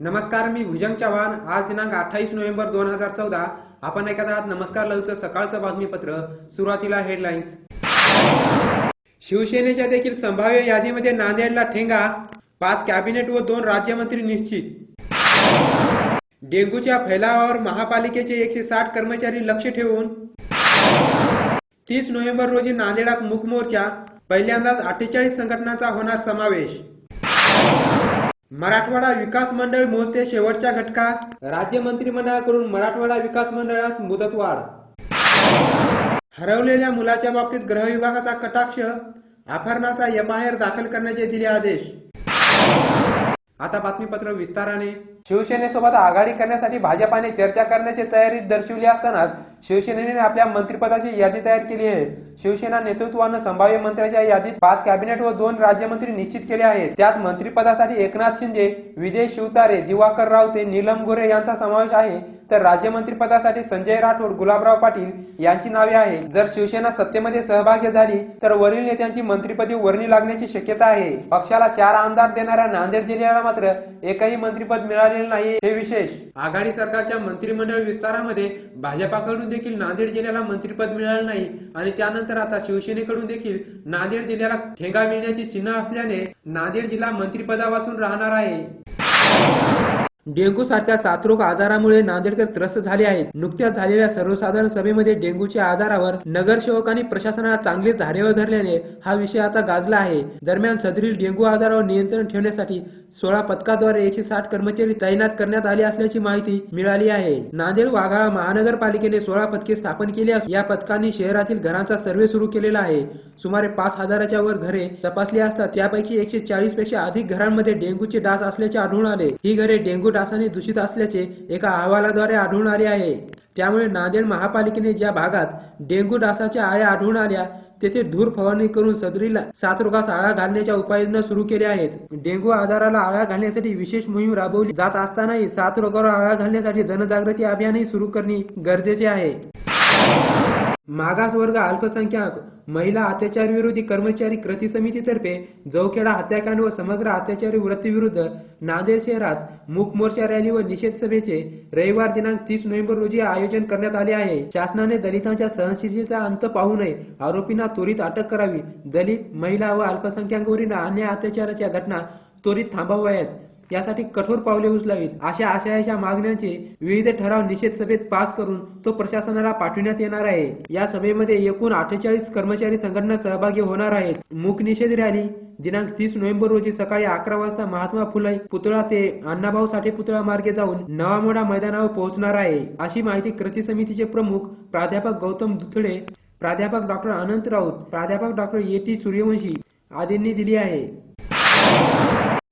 नमस्कार मी भुजंग चव्हाण. आज दिनांक अठ्ठावीस नोव्हेंबर दोन हजार चौदा. आपण ऐकत आहात नमस्कार लवचं सकाळचं बातमीपत्र. सुरुवातीला हेडलाईन्स शिवसेनेच्या देखील संभाव्य यादीमध्ये नांदेडला ठेंगा. पाच कॅबिनेट व दोन राज्यमंत्री निश्चित. डेंग्यूच्या फैलावावर महापालिकेचे एकशे साठ कर्मचारी लक्ष ठेवून. तीस नोव्हेंबर रोजी नांदेडात मूकमोर्चा पहिल्यांदाच अठ्ठेचाळीस संघटनांचा होणार समावेश. मराठवाडा विकास मंडळ मोजते शेवटच्या घटकात राज्य मंत्रिमंडळाकडून मराठवाडा विकास मंडळास मुदतवाढ. हरवलेल्या मुलाच्या बाबतीत गृह विभागाचा कटाक्ष अपहरणाचा एफआयआर दाखल करण्याचे दिले आदेश. आता बातमीपत्र विस्ताराने. शिवसेनेसोबत आघाडी करण्यासाठी भाजपाने चर्चा करण्याची तयारी दर्शवली असतानाच शिवसेनेने आपल्या मंत्रिपदाची यादी तयार केली आहे. शिवसेना नेतृत्वानं संभाव्य मंत्र्याच्या यादीत पाच कॅबिनेट व दोन राज्यमंत्री निश्चित केले आहेत. त्यात मंत्रिपदासाठी एकनाथ शिंदे विजय शिवतारे दिवाकर रावते नीलम गोरे यांचा समावेश आहे. तर राज्यमंत्रीपदासाठी संजय राठोड गुलाबराव पाटील यांची नावे आहे जर शिवसेना सत्तेमध्ये सहभागी झाली तर वरील नेत्यांची मंत्रीपदी वर्णी लागण्याची शक्यता आहे. पक्षाला चार आमदार देणाऱ्या नांदेड जिल्ह्याला मात्र एकही मंत्रीपद मिळालेले नाही. हे विशेष. आघाडी सरकारच्या मंत्रिमंडळ विस्तारामध्ये भाजपाकडून देखील नांदेड जिल्ह्याला मंत्रीपद मिळालं नाही आणि त्यानंतर आता शिवसेनेकडून देखील नांदेड जिल्ह्याला ठेंगा मिळण्याची चिन्ह असल्याने नांदेड जिल्हा मंत्रिपदा वाचून राहणार आहे. डेंग्यू सारख्या साथरोग आजारामुळे नांदेडकर त्रस्त झाले आहेत. नुकत्याच झालेल्या सर्वसाधारण सभेमध्ये डेंग्यूच्या आजारावर नगरसेवक आणि प्रशासनाला चांगलीच धारेवर धरल्याने हा विषय आता गाजला आहे. दरम्यान सदरील डेंग्यू आजारावर नियंत्रण ठेवण्यासाठी सोळा पथकाद्वारे एकशे साठ कर्मचारी तैनात करण्यात आले असल्याची माहिती मिळाली आहे. नांदेड वाघाळा महानगरपालिकेने सोळा पथके स्थापन केली असून या पथकांनी शहरातील घरांचा सर्वे सुरू केलेला आहे. सुमारे पाच हजाराच्या वर घरे तपासली असतात. त्यापैकी एकशे चाळीसपेक्षा अधिक घरांमध्ये डेंग्यूचे डास असल्याचे आढळून आले. ही घरे डेंग्यू डासाने दूषित असल्याचे एका अहवालाद्वारे आढळून आले आहे. त्यामुळे नांदेड महापालिकेने ज्या भागात डेंग्यू डासाच्या आळ्या आढळून आल्या तेथे धूर फवारणी करून सदरीला साथरोगास आळा घालण्याच्या उपाययोजना सुरू केल्या आहेत. डेंग्यू आजाराला आळा घालण्यासाठी विशेष मोहीम राबवली जात असतानाही साथरोगावर आळा घालण्यासाठी जनजागृती अभियानही सुरू करणे गरजेचे आहे. मागासवर्ग अल्पसंख्याक महिला अत्याचार विरोधी कर्मचारी कृती समितीतर्फे जवखेडा हत्याकांड व समग्र अत्याचारी वृत्तीविरुद्ध नांदेड शहरात मूक मोर्चा रॅली व निषेध सभेचे रविवार दिनांक तीस नोव्हेंबर रोजी आयोजन करण्यात आले आहे. शासनाने दलितांच्या सहनशीलतेचा अंत पाहू नये आरोपींना त्वरित अटक करावी. दलित महिला व अल्पसंख्याकांवरील अन्याय अत्याचाराच्या घटना त्वरित थांबवाव्यात यासाठी कठोर पावले उचलावीत. अशा आशयाच्या मागण्यांचे विविध ठराव निषेध सभेत पास करून तो प्रशासनाला पाठविण्यात येणार आहे. या सभेमध्ये एकूण अठ्ठेचाळीस कर्मचारी संघटना सहभागी होणार आहेत. मूक निषेध रॅली दिनांक तीस नोव्हेंबर रोजी सकाळी अकरा वाजता महात्मा फुले पुतळा ते अण्णाभाऊ साठे पुतळा मार्गे जाऊन नवामोडा मैदानावर पोहोचणार आहे. अशी माहिती कृती समितीचे प्रमुख प्राध्यापक गौतम दुथडे प्राध्यापक डॉक्टर अनंत राऊत प्राध्यापक डॉक्टर ए टी सूर्यवंशी आदींनी दिली आहे.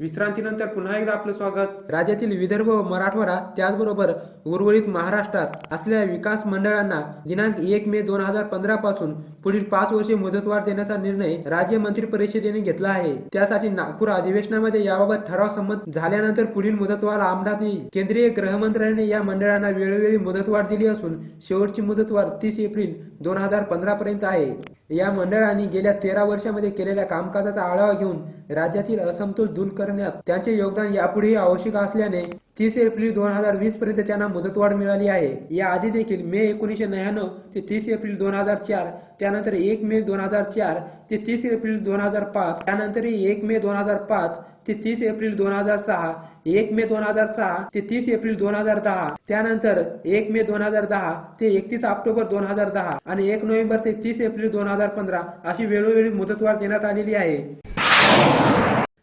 विश्रांतीनंतर पुन्हा एकदा आपलं स्वागत. राज्यातील विदर्भ व मराठवाडा त्याचबरोबर उर्वरित महाराष्ट्रात असलेल्या विकास मंडळांना दिनांक एक मे दोन हजार पंधरा पासून पुढील पाच वर्षे मुदतवाढ देण्याचा निर्णय राज्य मंत्री परिषदेने घेतला आहे. त्यासाठी नागपूर अधिवेशनामध्ये याबाबत ठराव संमत झाल्यानंतर पुढील मुदतवाढ अंमलात येईल केंद्रीय गृहमंत्र्यांनी या मंडळांना वेळोवेळी मुदतवाढ दिली असून शेवटची मुदतवाढ तीस एप्रिल दोन हजार पंधरा पर्यंत आहे. या मंडळांनी गेल्या तेरा वर्षामध्ये केलेल्या कामकाजाचा आढावा घेऊन राज्यातील असमतोल दूर करण्यात त्यांचे योगदान यापुढेही आवश्यक असल्याने तीस एप्रिल दोन हजार वीस पर्यंत त्यांना मुदतवाढ मिळाली आहे. या आधी देखील मे एकोणीसशे नव्याण्णव ते तीस एप्रिल दोन हजार चार त्यानंतर एक मे दोन हजार चार ते तीस एप्रिल दोन हजार पाच त्यानंतर एक मे दोन हजार पाच ते तीस एप्रिल दोन हजार सहा एक मे दोन हजार सहा ते तीस एप्रिल दोन हजार दहा. त्यानंतर एक मे दोन हजार दहा ते एकतीस ऑक्टोबर दोन हजार दहा आणि एक नोव्हेंबर ते तीस एप्रिल दोन हजार पंधरा अशी वेळोवेळी मुदतवाढ देण्यात आलेली आहे.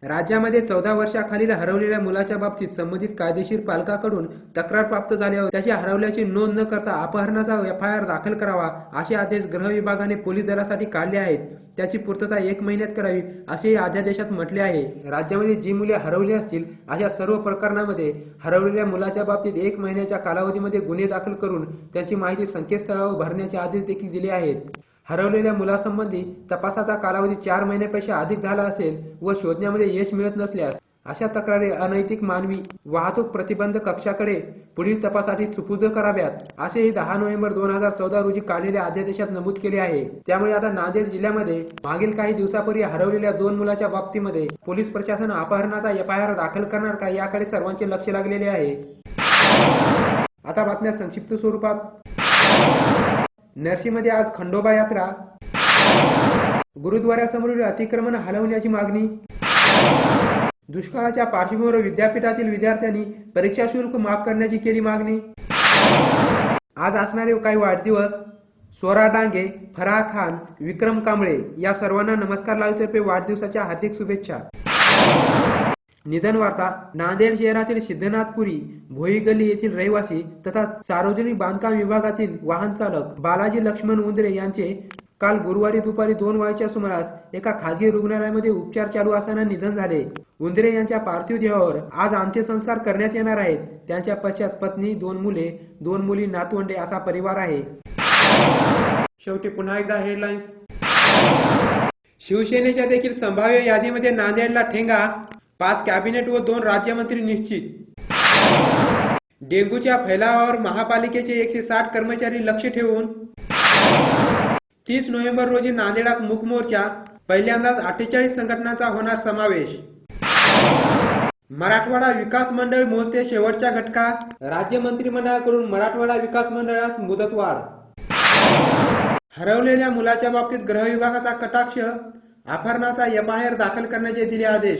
राज्यामध्ये चौदा वर्षाखालील हरवलेल्या मुलाच्या बाबतीत संबंधित कायदेशीर पालकाकडून तक्रार प्राप्त झाल्यावर त्याची हरवल्याची नोंद न करता अपहरणाचा एफ आय आर दाखल करावा असे आदेश गृह विभागाने पोलीस दलासाठी काढले आहेत. त्याची पूर्तता एक महिन्यात करावी असे अध्यादेशात म्हटले आहे. राज्यामध्ये जी मुले हरवली असतील अशा सर्व प्रकरणामध्ये हरवलेल्या मुलाच्या बाबतीत एक महिन्याच्या कालावधीमध्ये गुन्हे दाखल करून त्यांची माहिती संकेतस्थळावर भरण्याचे आदेश देखील दिले आहेत. हरवलेल्या मुलासंबंधी तपासाचा कालावधी चार महिन्यापेक्षा अधिक झाला असेल व शोधण्यामध्ये यश मिळत नसल्यास अशा तक्रारी अनैतिक मानवी वाहतूक प्रतिबंध कक्षाकडे पुढील तपासाठी सुपूर्द कराव्यात असेही दहा नोव्हेंबर दोन हजार चौदा रोजी काढलेल्या अध्यादेशात नमूद केले आहे. त्यामुळे आता नांदेड जिल्ह्यामध्ये मागील काही दिवसापूर्वी हरवलेल्या दोन मुलाच्या बाबतीमध्ये पोलीस प्रशासन अपहरणाचा एफ आय आर दाखल करणार का याकडे सर्वांचे लक्ष लागलेले आहे. आता बातम्या संक्षिप्त स्वरूपात. नरसीमध्ये आज खंडोबा यात्रा. गुरुद्वारासमोरील अतिक्रमण हलवण्याची मागणी. दुष्काळाच्या पार्श्वभूमीवर विद्यापीठातील विद्यार्थ्यांनी परीक्षा शुल्क माफ करण्याची केली मागणी. आज असणारे काही वाढदिवस स्वरा डांगे फराह खान विक्रम कांबळे या सर्वांना नमस्कार लावतर्फे वाढदिवसाच्या हार्दिक शुभेच्छा. निधन वार्ता नांदेड शहरातील सिद्धनाथपुरी भोई गल्ली येथील रहिवासी तथा सार्वजनिक बांधकाम विभागातील वाहन चालक बालाजी लक्ष्मण उंदरे यांचे काल गुरुवारी दुपारी दोन वाजेच्या सुमारास एका खासगी रुग्णालयामध्ये उपचार चालू असताना निधन झाले. उंदरे यांच्या पार्थिव देहावर आज अंत्यसंस्कार करण्यात येणार आहेत. त्यांच्या पश्चात पत्नी दोन मुले दोन मुली नातवंडे असा परिवार आहे. शेवटी पुन्हा एकदा हेडलाईन्स शिवसेनेच्या देखील संभाव्य यादीमध्ये नांदेडला ठेंगा पाच कॅबिनेट व दोन राज्यमंत्री निश्चित. डेंग्यूच्या फैलावावर महापालिकेचे एकशे साठ कर्मचारी लक्ष ठेवून. तीस नोव्हेंबर रोजी नांदेडात मुकमोर्चा पहिल्यांदाच अठ्ठेचाळीस संघटनांचा होणार समावेश. मराठवाडा विकास मंडळ मोजते शेवटच्या घटकात राज्य मंत्रिमंडळाकडून मराठवाडा विकास मंडळास मुदतवाढ. हरवलेल्या मुलाच्या बाबतीत गृह विभागाचा कटाक्ष आय एफआयआर दाखल करण्याचे दिले आदेश.